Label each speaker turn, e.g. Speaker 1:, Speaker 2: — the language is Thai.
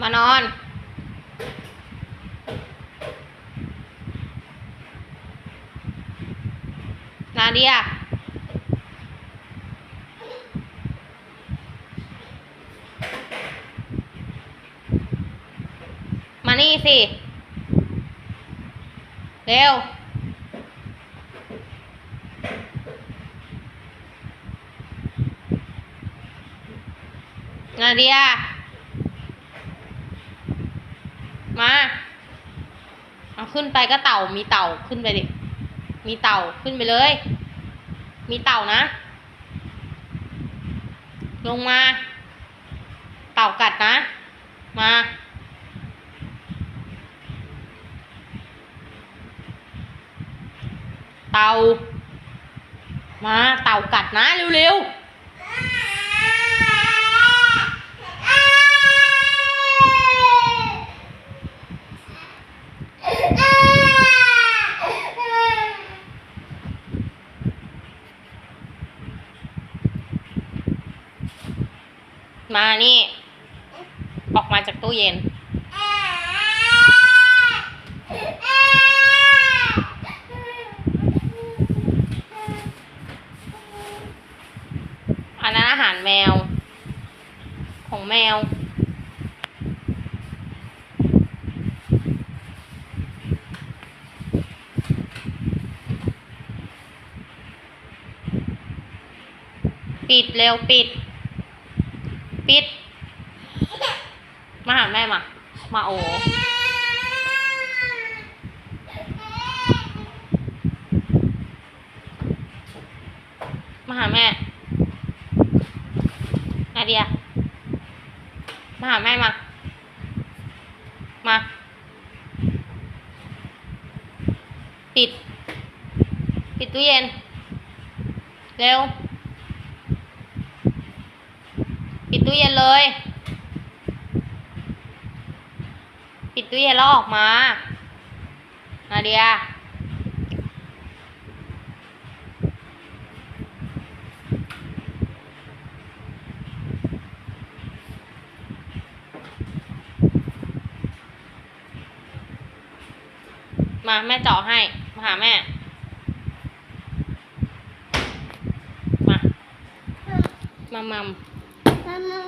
Speaker 1: มานอน นาเดียมานี่สิ เร็วนาเดีย มา เอา ขึ้นไปก็เต่ามีเต่าขึ้นไปดิ มีเต่าขึ้นไปเลย มีเต่านะ ลงมา เต่ากัดนะ มาเต่า มาเต่ากัดนะเร็วๆ มานี่ ออกมาจากตู้เย็น อันนั้นอาหารแมว ของแมว ปิดเร็วปิด ปิด มาหาแม่มา มาโอมาหาแม่นาเดีย มาหาแม่มา มา ปิด ปิดตู้เย็น เร็ว ปิดตู้เย็นเลย ปิดตู้เย็นแล้วออกมานาเดียมาแม่เจาะให้ มาหาแม่ มา มามัม
Speaker 2: 妈妈